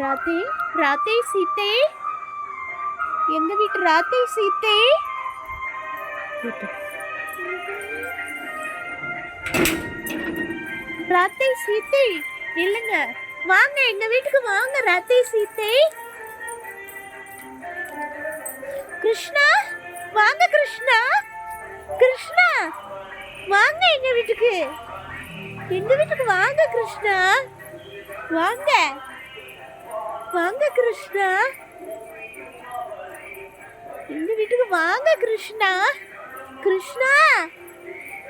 ராத்தே ராத்தே சீத்தே எங்க வீட்டு ராத்தே சீத்தே ராத்தே சீத்தே இல்லைங்க. வாங்க எங்க வீட்டுக்கு வாங்க ராத்தே சீத்தே கிருஷ்ணா வாங்க கிருஷ்ணா. கிருஷ்ணா வாங்க எங்க வீட்டுக்கு. எங்க வீட்டுக்கு வாங்க கிருஷ்ணா. வாங்க. வாங்க கிருஷ்ணா. எங்க வீட்டுக்கு வாங்க கிருஷ்ணா. கிருஷ்ணா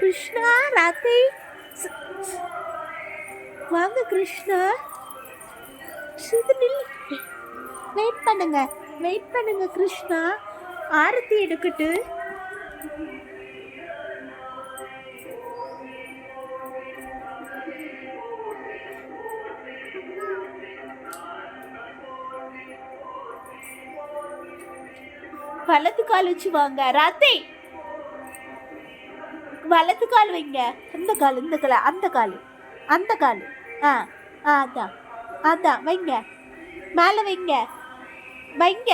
கிருஷ்ணா ராத்தை வாங்க கிருஷ்ணா. இது வெயிட் பண்ணுங்க வெயிட் பண்ணுங்க கிருஷ்ணா. ஆரத்தி எடுக்கட்டு. வலது கால் வச்சு வாங்க. ராத்தை! வலது கால் வைங்க. அந்த கால் இந்த கால் அந்த கால் அந்த கால். ஆ ஆ அதான் அதான் வைங்க. மேலே வைங்க. வைங்க.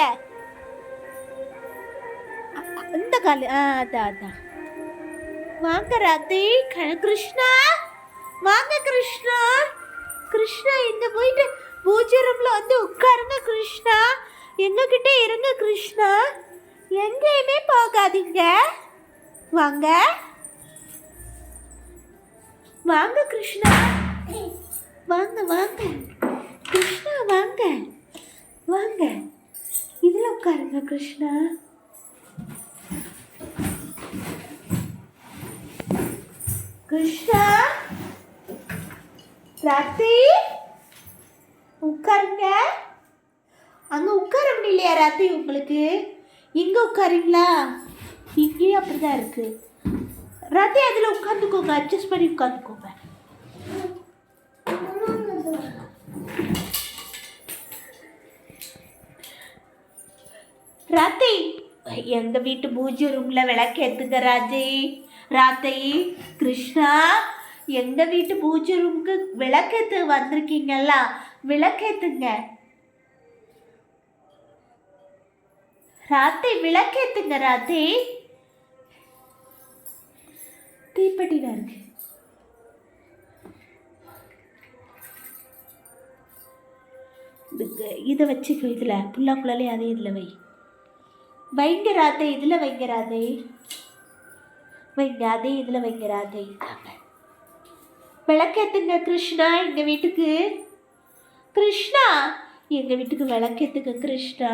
இந்த கால் ஆ அதான் அதான் வாங்க ராத்தை. கிருஷ்ணா! வாங்க கிருஷ்ணா! கிருஷ்ணா இங்க போயிட்டு பூஜை ரூம்ல வந்து உட்காருங்க கிருஷ்ணா. எங்ககிட்ட இருங்க கிருஷ்ணா. எங்கேயுமே போகாதீங்க. வாங்க. வாங்க கிருஷ்ணா. வாங்க வாங்க. கிருஷ்ணா வாங்க. வாங்க. இதில் உட்காருங்க கிருஷ்ணா. கிருஷ்ணா. ராத்தி உட்காருங்க. அங்கே உட்கார முடியலையா ராத்தி உங்களுக்கு? இங்கே உட்காருங்களா? இங்கேயும் அப்படிதான் இருக்குது ராத்தி அதில் உட்காந்துக்கோங்க. அட்ஜஸ்ட் பண்ணி உட்காந்துக்கோங்க. ராத்தி எங்க வீட்டு பூஜை ரூம்ல விளக்கேத்துங்க ராஜி ராத்தை கிருஷ்ணா எங்க வீட்டு பூஜை ரூமுக்கு விளக்கேத்து வந்திருக்கீங்கல்ல? விளக்கேத்துங்க. ராத்தை விளக்கேத்துங்க ராத்தி. தீப்பெட்டில இருக்கு. இதை வச்சுக்கோ இதில் புல்லாக்குள்ளாலே அதே இதில் வை. வைங்க ராத்தை இதில் வைங்க ராதை வைங்க அதே இதில் வைங்க ராதை விளக்கேத்துங்க கிருஷ்ணா எங்கள் வீட்டுக்கு. கிருஷ்ணா எங்கள் வீட்டுக்கு விளக்கேத்துங்க கிருஷ்ணா.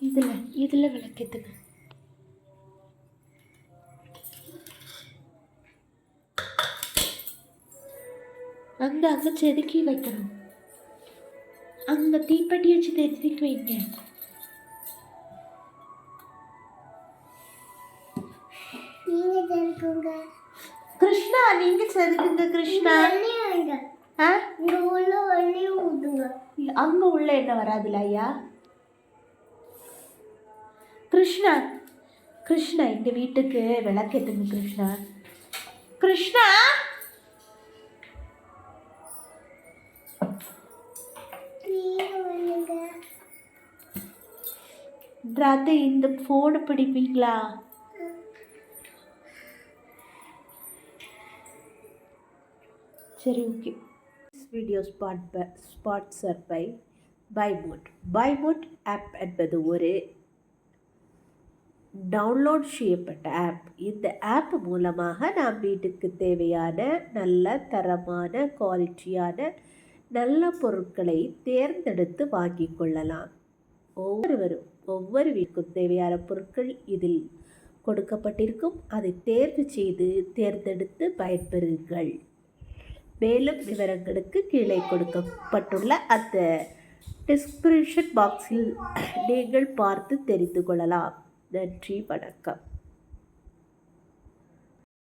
இதில் இதில் விளக்கேத்துங்க அங்கே அங்கே செதுக்கி வைக்கணும் அங்கே தீப்பெட்டி வச்சு செதுக்கி வைங்க நீங்க தெரிஞ்சுக்கோங்க கிருஷ்ணா நீங்க செதுக்குங்க கிருஷ்ணா வெள்ளி வைங்க ஆ? இங்க உள்ள வெள்ளி ஊதுங்க அங்க உள்ள என்ன வராதுல ஐயா? கிருஷ்ணா கிருஷ்ணா எங்க வீட்டுக்கு விளக்கேத்துங்க கிருஷ்ணா. கிருஷ்ணா! ராத்திரி இந்த ஃபோனை பிடிப்பீங்களா? சரி okay video spot by ஸ்பாட்ஸர் by பைமோட் பைமோட் ஆப் என்பது ஒரு டவுன்லோட் செய்யப்பட்ட ஆப் இந்த ஆப் மூலமாக நாம் வீட்டுக்கு தேவையான நல்ல தரமான குவாலிட்டியான நல்ல பொருட்களை தேர்ந்தெடுத்து வாங்கிக் கொள்ளலாம். ஒவ்வொருவரும் ஒவ்வொரு வீட்டுக்கும் தேவையான பொருட்கள் இதில் கொடுக்கப்பட்டிருக்கும். அதை தேர்வு செய்து தேர்ந்தெடுத்து பயன்பெறுங்கள். மேலும் விவரங்களுக்கு கீழே கொடுக்கப்பட்டுள்ள அந்த டிஸ்கிரிப்ஷன் பாக்ஸில் நீங்கள் பார்த்து தெரிந்து கொள்ளலாம். நன்றி வணக்கம்.